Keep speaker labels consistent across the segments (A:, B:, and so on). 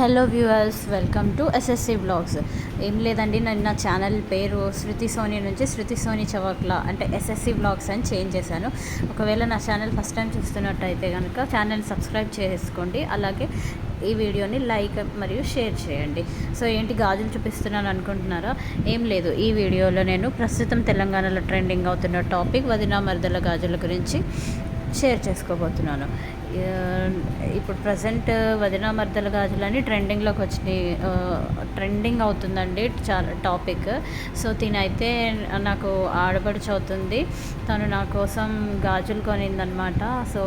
A: Hello viewers welcome to SSC blogs ఏం లేదండి నేను నా ఛానల్ పేరు శృతి సోని నుంచి శృతి సోని చవక్లా అంటే ఎస్ఎస్సి బ్లాగ్స్ అని చేంజ్ చేశాను. ఒకవేళ నా ఛానల్ ఫస్ట్ టైం చూస్తున్నట్టయితే కనుక ఛానల్ సబ్స్క్రైబ్ చేసుకోండి. అలాగే ఈ వీడియోని లైక్ మరియు షేర్ చేయండి. సో ఏంటి గాజులు చూపిస్తున్నాను అనుకుంటున్నారా? ఏం లేదు. ఈ వీడియోలో నేను ప్రస్తుతం తెలంగాణలో ట్రెండింగ్ అవుతున్న టాపిక్ వదినా మరదల గాజుల గురించి షేర్ చేసుకోబోతున్నాను. ఇప్పుడు ప్రజెంట్ వదిన మర్దల గాజులని ట్రెండింగ్లోకి వచ్చినాయి. ట్రెండింగ్ అవుతుందండి చాలా టాపిక్. సో తినైతే నాకు ఆడబడుచు అవుతుంది. తను నా కోసం గాజులు కొనిందనమాట సో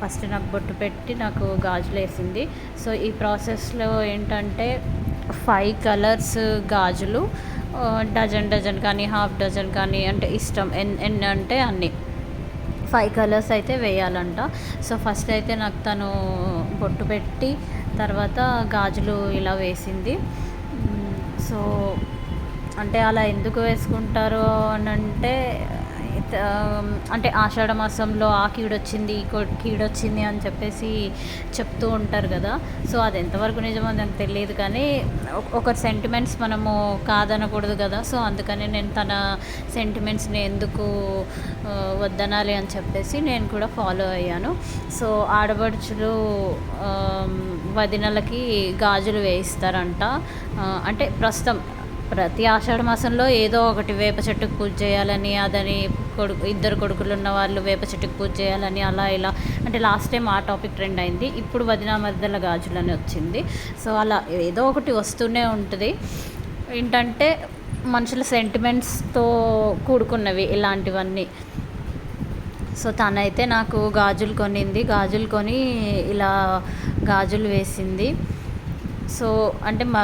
A: ఫస్ట్ నాకు బొట్టు పెట్టి నాకు గాజులు వేసింది. సో ఈ ప్రాసెస్లో ఏంటంటే ఫైవ్ కలర్స్ గాజులు డజన్ డజన్ కానీ హాఫ్ డజన్ కానీ అంటే ఇష్టం. ఎన్ ఎన్ని అంటే అన్నీ. ఫైవ్ కలర్స్ అయితే వేయాలంట. సో ఫస్ట్ అయితే నాకు తను బొట్టు పెట్టి తర్వాత గాజులు ఇలా వేసింది. సో అంటే అలా ఎందుకు వేసుకుంటారు అని అంటే అంటే ఆషాఢ మాసంలో ఆ కీడొచ్చింది ఈ కీడొచ్చింది అని చెప్పేసి చెప్తూ ఉంటారు కదా. సో అది ఎంతవరకు నిజమో నాకు తెలియదు కానీ ఒక- ఒకరి సెంటిమెంట్స్ మనము కాదనకూడదు కదా. సో అందుకని నేను తన సెంటిమెంట్స్ని ఎందుకు వద్దనాలి అని చెప్పేసి నేను కూడా ఫాలో అయ్యాను. సో ఆడపడుచులు వదినలకి గాజులు వేయిస్తారంట. అంటే ప్రస్తుతం ప్రతి ఆషాఢ మాసంలో ఏదో ఒకటి వేప చెట్టుకు పూజ చేయాలని అదని కొడుకు ఇద్దరు కొడుకులు ఉన్న వాళ్ళు వేప చెట్టుకు పూజ చేయాలని అలా ఇలా. అంటే లాస్ట్ టైం ఆ టాపిక్ ట్రెండ్ అయింది. ఇప్పుడు వదినా మధ్యల గాజులు అని వచ్చింది. సో అలా ఏదో ఒకటి వస్తూనే ఉంటుంది. ఏంటంటే మనుషుల సెంటిమెంట్స్తో కూడుకున్నవి ఇలాంటివన్నీ. సో తనైతే నాకు గాజులు కొనింది. గాజులు కొని ఇలా గాజులు వేసింది. సో అంటే మా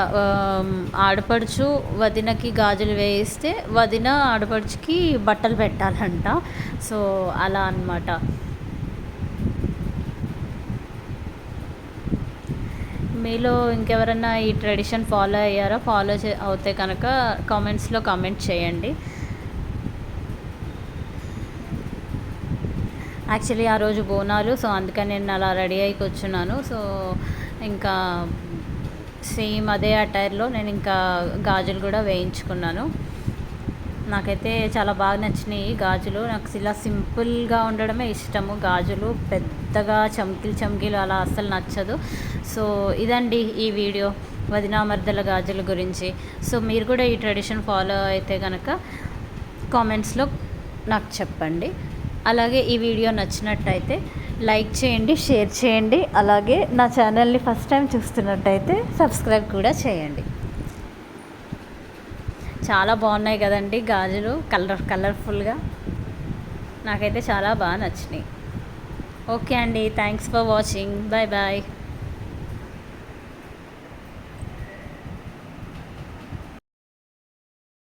A: ఆడపడుచు వదినకి గాజులు వేయిస్తే వదిన ఆడపడుచుకి బట్టలు పెట్టాలంట. సో అలా అన్నమాట. మీలో ఇంకెవరన్నా ఈ ట్రెడిషన్ ఫాలో అయ్యారా? ఫాలో చే అవుతే కనుక కామెంట్స్లో కామెంట్ చేయండి. యాక్చువల్లీ ఆ రోజు బోనాలు సో అందుకని నేను అలా రెడీ అయి కూర్చున్నాను. సో ఇంకా సేమ్ అదే అటైర్లో నేను ఇంకా గాజులు కూడా వేయించుకున్నాను. నాకైతే చాలా బాగా నచ్చినాయి గాజులు. నాకు ఇలా సింపుల్గా ఉండడమే ఇష్టము. గాజులు పెద్దగా చమ్కిలు చమ్కిలు అలా అస్సలు నచ్చదు. సో ఇదండి ఈ వీడియో వదినామర్దల గాజుల గురించి. సో మీరు కూడా ఈ ట్రెడిషన్ ఫాలో అయితే కనుక కామెంట్స్లో నాకు చెప్పండి. అలాగే ఈ వీడియో నచ్చినట్టయితే లైక్ చేయండి షేర్ చేయండి. అలాగే నా ఛానల్ని ఫస్ట్ టైం చూస్తున్నట్టయితే సబ్స్క్రైబ్ కూడా చేయండి. చాలా బాగున్నాయి కదండి గాజులు కలర్ కలర్ఫుల్గా. నాకైతే చాలా బాగా నచ్చినాయి. ఓకే అండి thanks for watching. Bye bye.